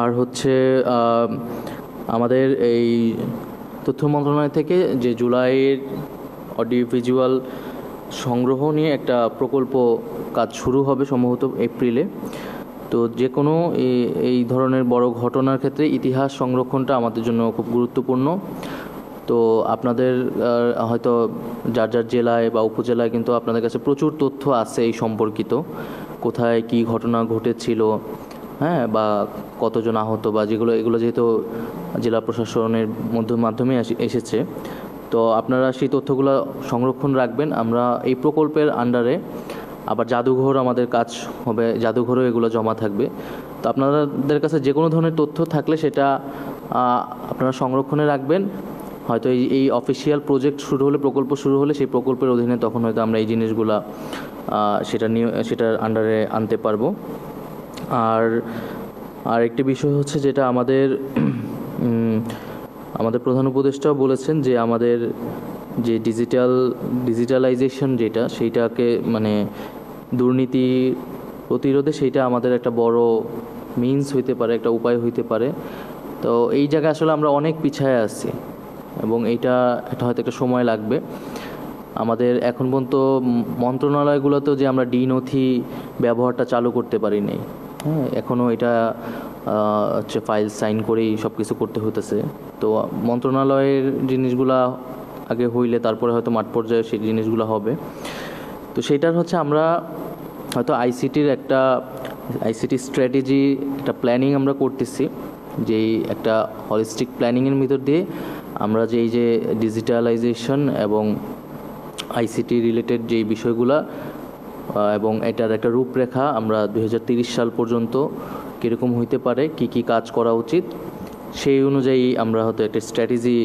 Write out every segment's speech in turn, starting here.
আর হচ্ছে আমাদের এই তথ্য মন্ত্রণালয় থেকে যে জুলাইয়ের অডিও ভিজুয়াল সংগ্রহ নিয়ে একটা প্রকল্প কাজ শুরু হবে সম্ভবত এপ্রিলে। তো যে কোনো এই- ধরনের বড় ঘটনার ক্ষেত্রে ইতিহাস সংরক্ষণটা আমাদের জন্য খুব গুরুত্বপূর্ণ। তো আপনাদের হয়তো যার যার জেলায় বা উপজেলায় কিন্তু আপনাদের কাছে প্রচুর তথ্য আছে এই সম্পর্কিত। কোথায় কি ঘটনা ঘটেছিল হ্যাঁ বা কতজন আহত বা যেগুলো, এগুলো যেহেতু জেলা প্রশাসনের মধ্য মাধ্যমে এসেছে। তো আপনারা সেই তথ্যগুলো সংরক্ষণ রাখবেন। আমরা এই প্রকল্পের আন্ডারে আবার জাদুঘর আমাদের কাজ হবে, জাদুঘরেও এগুলো জমা থাকবে। তো আপনাদের কাছে যে কোনো ধরনের তথ্য থাকলে সেটা আপনারা সংরক্ষণে রাখবেন। হয়তো এই এই অফিসিয়াল প্রজেক্ট শুরু হলে, প্রকল্প শুরু হলে সেই প্রকল্পের অধীনে তখন হয়তো আমরা এই জিনিসগুলা সেটা নিয়ে, সেটার আন্ডারে আনতে পারব। আর আর একটি বিষয় হচ্ছে যেটা আমাদের আমাদের প্রধান উপদেষ্টাও বলেছেন যে আমাদের যে ডিজিটাল ডিজিটালাইজেশন যেটা, সেইটাকে মানে দুর্নীতি প্রতিরোধে সেইটা আমাদের একটা বড় মিনস হইতে পারে, একটা উপায় হইতে পারে। তো এই জায়গায় আসলে আমরা অনেক পিছায় আছি এবং এইটা এটা হয়তো একটা সময় লাগবে। আমাদের এখন পর্যন্ত মন্ত্রণালয়গুলোতেও যে আমরা ডি নথি ব্যবহারটা চালু করতে পারিনি। হ্যাঁ এখনও এটা হচ্ছে ফাইল সাইন করেই সব কিছু করতে হতেছে তো মন্ত্রণালয়ের জিনিসগুলা আগে হইলে তারপরে হয়তো মাঠ পর্যায়ে সেই জিনিসগুলো হবে। তো সেটার হচ্ছে আমরা হয়তো আইসিটির একটা আইসিটি স্ট্র্যাটেজি একটা প্ল্যানিং আমরা করতেছি। যেই একটা হলিস্টিক প্ল্যানিংয়ের ভিতর দিয়ে আমরা যে এই যে ডিজিটালাইজেশন এবং আইসিটি রিলেটেড যেই বিষয়গুলা এবং এটার একটা রূপরেখা আমরা দুই সাল পর্যন্ত কীরকম হইতে পারে, কি কি কাজ করা উচিত, সেই অনুযায়ী আমরা হয়তো একটা স্ট্র্যাটেজি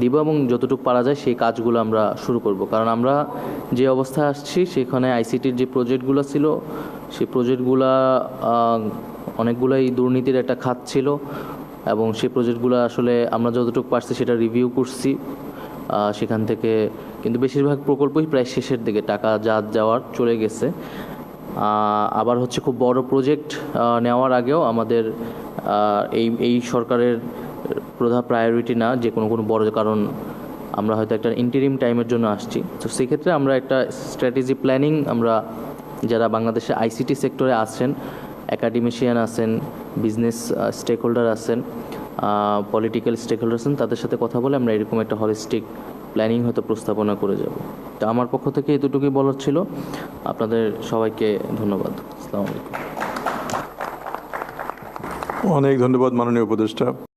দিব এবং যতটুকু পারা যায় সেই কাজগুলো আমরা শুরু করব। কারণ আমরা যে অবস্থায় আসছি, সেখানে আইসিটির যে প্রজেক্টগুলো ছিল, সেই প্রজেক্টগুলা অনেকগুলাই দুর্নীতির একটা খাত ছিল এবং সেই প্রজেক্টগুলো আসলে আমরা যতটুকু পারছি সেটা রিভিউ করছি সেখান থেকে কিন্তু বেশিরভাগ প্রকল্পই প্রায় শেষের দিকে, টাকা যা যাওয়ার চলে গেছে। আবার হচ্ছে খুব বড় প্রজেক্ট নেওয়ার আগেও আমাদের এই এই সরকারের প্রধান প্রায়োরিটি না, যে কোনো কোনো বড় কারণ আমরা হয়তো একটা ইন্টারিম টাইমের জন্য আসছি। তো সেক্ষেত্রে আমরা একটা স্ট্র্যাটেজি প্ল্যানিং আমরা যারা বাংলাদেশে আইসিটি সেক্টরে আছেন অ্যাকাডেমিশিয়ান আছেন বিজনেস স্টেক হোল্ডার আছেন পলিটিক্যাল স্টেক হোল্ডার আছেন, তাদের সাথে কথা বলে আমরা এরকম একটা হলিস্টিক প্ল্যানিং হয়তো প্রস্তাবনা করে যাব। তো আমার পক্ষ থেকে এতটুকুই বলার ছিল। আপনাদের সবাইকে ধন্যবাদ। আসসালামু আলাইকুম। অনেক ধন্যবাদ মাননীয় উপদেষ্টা।